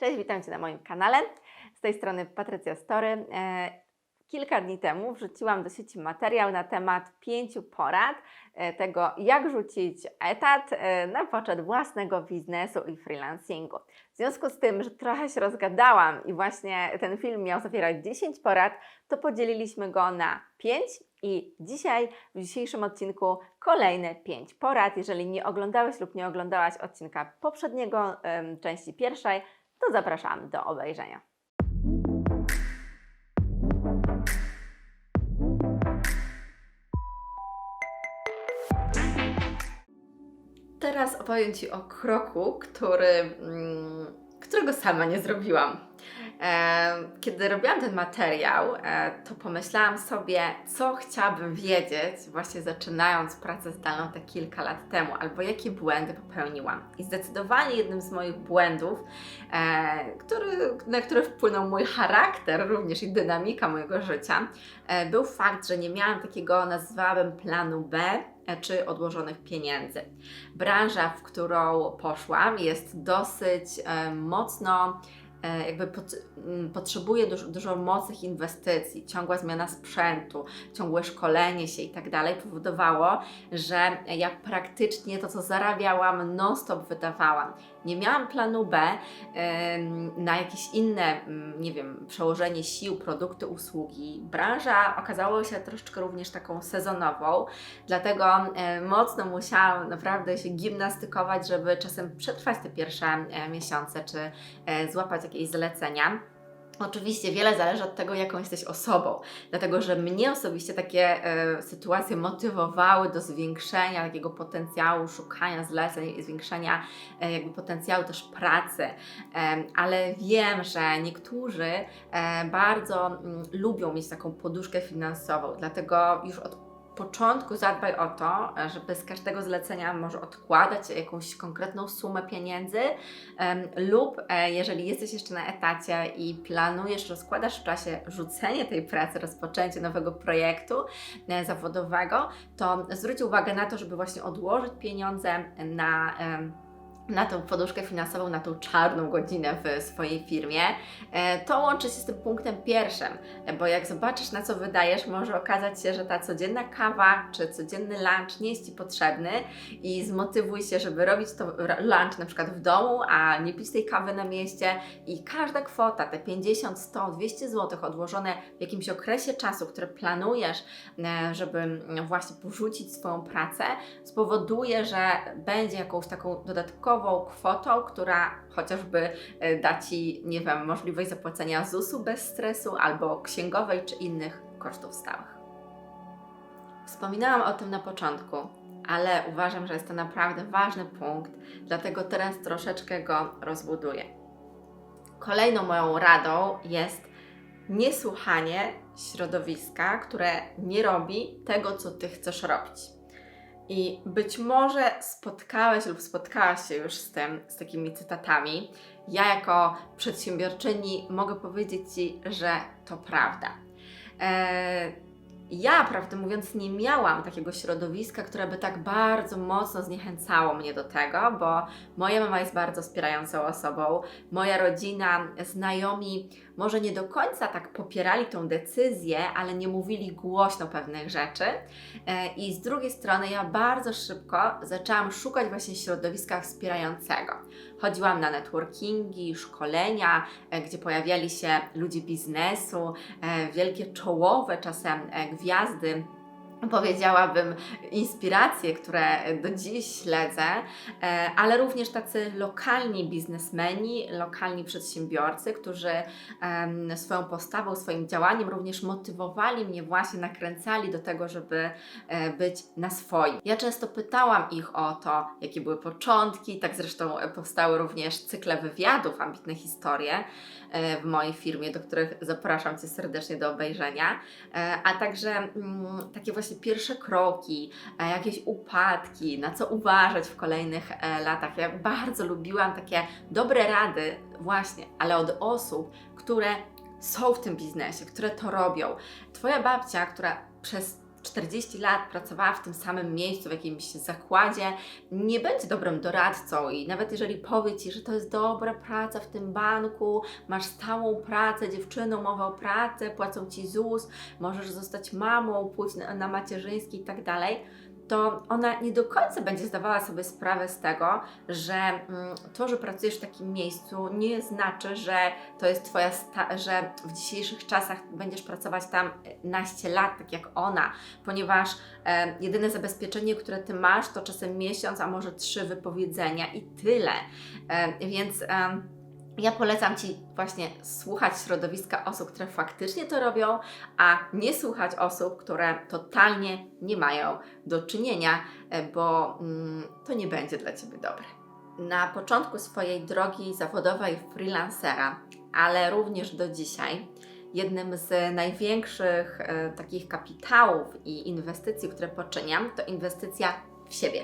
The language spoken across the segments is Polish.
Cześć, witam Cię na moim kanale. Z tej strony Patrycja Story. E, Kilka dni temu wrzuciłam do sieci materiał na temat pięciu porad e, tego, jak rzucić etat e, na poczet własnego biznesu i freelancingu. W związku z tym, że trochę się rozgadałam i właśnie ten film miał zawierać 10 porad, to podzieliliśmy go na 5 i dzisiaj, w dzisiejszym odcinku kolejne 5 porad. Jeżeli nie oglądałeś lub nie oglądałaś odcinka poprzedniego, części pierwszej, to zapraszam do obejrzenia. Teraz opowiem Ci o kroku, który, mm, którego sama nie zrobiłam. Kiedy robiłam ten materiał, e, to pomyślałam sobie, co chciałabym wiedzieć, właśnie zaczynając pracę zdalną te kilka lat temu, albo jakie błędy popełniłam. I zdecydowanie jednym z moich błędów, e, który, na który wpłynął mój charakter, również i dynamika mojego życia, e, był fakt, że nie miałam takiego, nazwałabym, planu B czy odłożonych pieniędzy. Branża, w którą poszłam, jest dosyć mocno jakby pot, m, potrzebuje dużo, dużo mocnych inwestycji, ciągła zmiana sprzętu, ciągłe szkolenie się i tak dalej powodowało, że ja praktycznie to, co zarabiałam, non-stop wydawałam. Nie miałam planu B na jakieś inne, mm, nie wiem, przełożenie sił, produkty, usługi. Branża okazała się troszeczkę również taką sezonową, dlatego e, mocno musiałam naprawdę się gimnastykować, żeby czasem przetrwać te pierwsze e, miesiące, czy e, złapać jakieś zlecenia. Oczywiście wiele zależy od tego, jaką jesteś osobą, dlatego że mnie osobiście takie e, sytuacje motywowały do zwiększenia takiego potencjału, szukania zleceń zwiększenia e, jakby potencjału też pracy, e, ale wiem, że niektórzy bardzo mm, lubią mieć taką poduszkę finansową, dlatego już od początku zadbaj o to, żeby z każdego zlecenia może odkładać jakąś konkretną sumę pieniędzy lub e, jeżeli jesteś jeszcze na etacie i planujesz, rozkładasz w czasie rzucenie tej pracy, rozpoczęcie nowego projektu e, zawodowego, to zwróć uwagę na to, żeby właśnie odłożyć pieniądze na na tą poduszkę finansową, na tą czarną godzinę w swojej firmie, e, to łączy się z tym punktem pierwszym, bo jak zobaczysz na co wydajesz, może okazać się, że ta codzienna kawa czy codzienny lunch nie jest Ci potrzebny i zmotywuj się, żeby robić to lunch na przykład w domu, a nie pić tej kawy na mieście. I każda kwota, te 50, 100, 200 zł odłożone w jakimś okresie czasu, które planujesz, e, żeby właśnie porzucić swoją pracę, spowoduje, że będzie jakąś taką dodatkową kwotą, która chociażby e, da Ci, nie wiem, możliwość zapłacenia ZUS-u bez stresu albo księgowej czy innych kosztów stałych. Wspominałam o tym na początku, ale uważam, że jest to naprawdę ważny punkt, dlatego teraz troszeczkę go rozbuduję. Kolejną moją radą jest niesłuchanie środowiska, które nie robi tego, co Ty chcesz robić. I być może spotkałeś lub spotkałaś się już z tym, z takimi cytatami. Ja jako przedsiębiorczyni mogę powiedzieć Ci, że to prawda. Eee, ja, prawdę mówiąc, nie miałam takiego środowiska, które by tak bardzo mocno zniechęcało mnie do tego, bo moja mama jest bardzo wspierającą osobą, moja rodzina, znajomi może nie do końca tak popierali tą decyzję, ale nie mówili głośno pewnych rzeczy. E, I z drugiej strony ja bardzo szybko zaczęłam szukać właśnie środowiska wspierającego. Chodziłam na networkingi, szkolenia, e, gdzie pojawiali się ludzie biznesu, e, wielkie czołowe czasem e, gwiazdy powiedziałabym, inspiracje, które do dziś śledzę, e, ale również tacy lokalni biznesmeni, lokalni przedsiębiorcy, którzy swoją postawą, swoim działaniem również motywowali mnie, właśnie nakręcali do tego, żeby e, być na swoim. Ja często pytałam ich o to, jakie były początki, tak zresztą powstały również cykle wywiadów, ambitne historie e, w mojej firmie, do których zapraszam Cię serdecznie do obejrzenia, a także mm, takie właśnie pierwsze kroki, e, jakieś upadki, na co uważać w kolejnych e, latach. Ja bardzo lubiłam takie dobre rady, właśnie, ale od osób, które są w tym biznesie, które to robią. Twoja babcia, która przez 40 lat pracowała w tym samym miejscu, w jakimś zakładzie, nie będzie dobrym doradcą i nawet jeżeli powie Ci, że to jest dobra praca w tym banku, masz stałą pracę, dziewczyną, umowę o pracę, płacą Ci ZUS, możesz zostać mamą, pójść na, na macierzyński i tak dalej, to ona nie do końca będzie zdawała sobie sprawę z tego, że mm, to, że pracujesz w takim miejscu, nie znaczy, że to jest Twoja, że w dzisiejszych czasach będziesz pracować tam naście lat, tak jak ona, ponieważ e, jedyne zabezpieczenie, które Ty masz, to czasem miesiąc, a może trzy wypowiedzenia i tyle. E, więc. em, ja polecam Ci właśnie słuchać środowiska osób, które faktycznie to robią, a nie słuchać osób, które totalnie nie mają do czynienia, e, bo mm, to nie będzie dla Ciebie dobre. Na początku swojej drogi zawodowej freelancera, ale również do dzisiaj, jednym z największych e, takich kapitałów i inwestycji, które poczyniam, to inwestycja w siebie.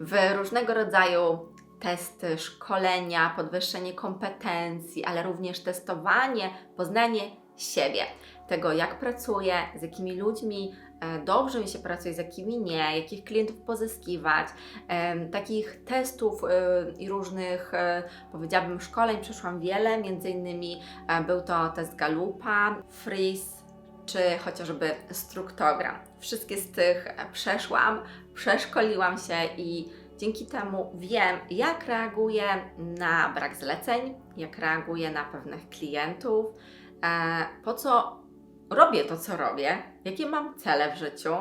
W różnego rodzaju testy, szkolenia, podwyższenie kompetencji, ale również testowanie, poznanie siebie, tego jak pracuję, z jakimi ludźmi e, dobrze mi się pracuje, z jakimi nie, jakich klientów pozyskiwać. Takich testów e, i różnych, e, powiedziałabym, szkoleń przeszłam wiele, między innymi e, był to test Galupa, Freeze, czy chociażby struktogram. Wszystkie z tych przeszłam, przeszkoliłam się i Dzięki temu wiem, jak reaguję na brak zleceń, jak reaguję na pewnych klientów, e, po co robię to, co robię, jakie mam cele w życiu,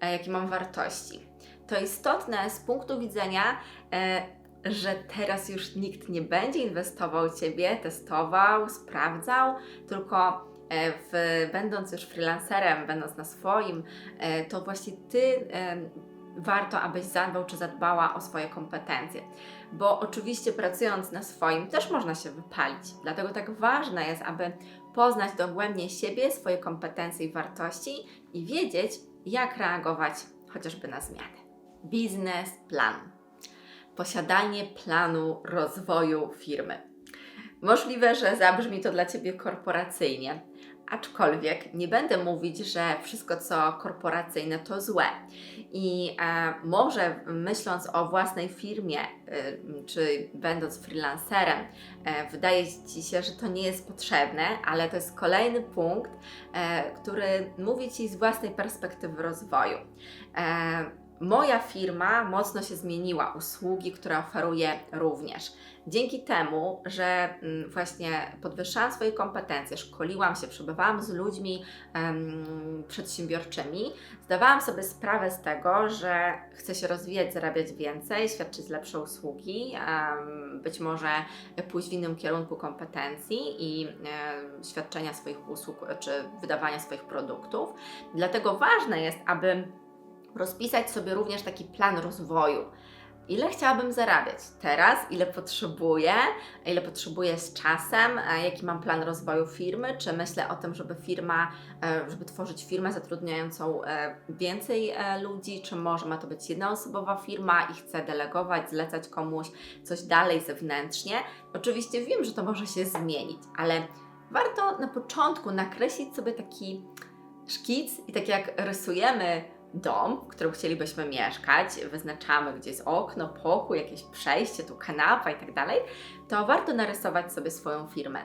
e, jakie mam wartości. To istotne z punktu widzenia, e, że teraz już nikt nie będzie inwestował w Ciebie, testował, sprawdzał, tylko w, będąc już freelancerem, będąc na swoim, to właśnie Ty warto, abyś zadbał czy zadbała o swoje kompetencje. Bo oczywiście pracując na swoim też można się wypalić. Dlatego tak ważne jest, aby poznać dogłębnie siebie, swoje kompetencje i wartości i wiedzieć, jak reagować chociażby na zmiany. Biznes plan. Posiadanie planu rozwoju firmy. Możliwe, że zabrzmi to dla Ciebie korporacyjnie, aczkolwiek nie będę mówić, że wszystko co korporacyjne to złe. I e, może myśląc o własnej firmie, y, czy będąc freelancerem, e, wydaje Ci się, że to nie jest potrzebne, ale to jest kolejny punkt, e, który mówi Ci z własnej perspektywy rozwoju. E, Moja firma mocno się zmieniła, usługi, które oferuję również. Dzięki temu, że mm, właśnie podwyższałam swoje kompetencje, szkoliłam się, przebywałam z ludźmi em, przedsiębiorczymi, zdawałam sobie sprawę z tego, że chcę się rozwijać, zarabiać więcej, świadczyć lepsze usługi, em, być może pójść w innym kierunku kompetencji i em, świadczenia swoich usług czy wydawania swoich produktów. Dlatego ważne jest, aby rozpisać sobie również taki plan rozwoju. Ile chciałabym zarabiać teraz, ile potrzebuję, ile potrzebuję z czasem, a jaki mam plan rozwoju firmy, czy myślę o tym, żeby firma, e, żeby tworzyć firmę zatrudniającą e, więcej e, ludzi, czy może ma to być jednoosobowa firma i chcę delegować, zlecać komuś coś dalej zewnętrznie. Oczywiście wiem, że to może się zmienić, ale warto na początku nakreślić sobie taki szkic i tak jak rysujemy dom, w którym chcielibyśmy mieszkać, wyznaczamy gdzie jest okno, pokój, jakieś przejście, tu kanapa i tak dalej, to warto narysować sobie swoją firmę.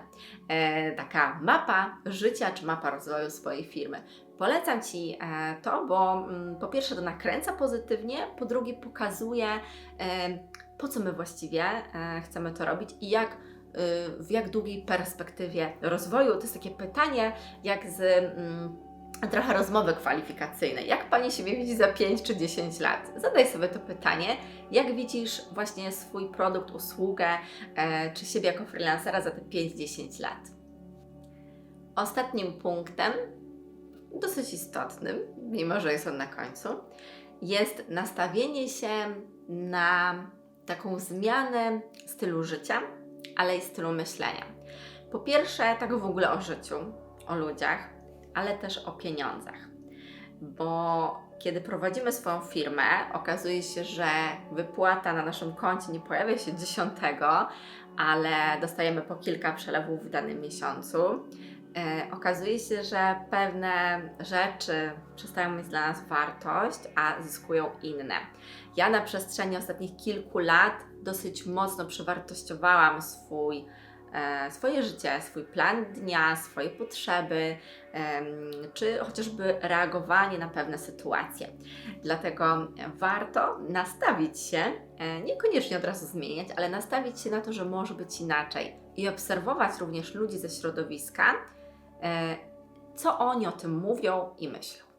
E, taka mapa życia czy mapa rozwoju swojej firmy. Polecam Ci e, to, bo mm, po pierwsze to nakręca pozytywnie, po drugie pokazuje e, po co my właściwie e, chcemy to robić i jak y, w jak długiej perspektywie rozwoju. To jest takie pytanie, jak z mm, trochę rozmowy kwalifikacyjnej. Jak Pani siebie widzi za 5 czy 10 lat? Zadaj sobie to pytanie. Jak widzisz właśnie swój produkt, usługę, e, czy siebie jako freelancera za te 5-10 lat? Ostatnim punktem, dosyć istotnym, mimo że jest on na końcu, jest nastawienie się na taką zmianę stylu życia, ale i stylu myślenia. Po pierwsze, tak w ogóle o życiu, o ludziach, ale też o pieniądzach. Bo kiedy prowadzimy swoją firmę, okazuje się, że wypłata na naszym koncie nie pojawia się 10, ale dostajemy po kilka przelewów w danym miesiącu. E, okazuje się, że pewne rzeczy przestają mieć dla nas wartość, a zyskują inne. Ja na przestrzeni ostatnich kilku lat dosyć mocno przewartościowałam swój, swoje życie, swój plan dnia, swoje potrzeby, czy chociażby reagowanie na pewne sytuacje. Dlatego warto nastawić się, e, niekoniecznie od razu zmieniać, ale nastawić się na to, że może być inaczej i obserwować również ludzi ze środowiska, e, co oni o tym mówią i myślą.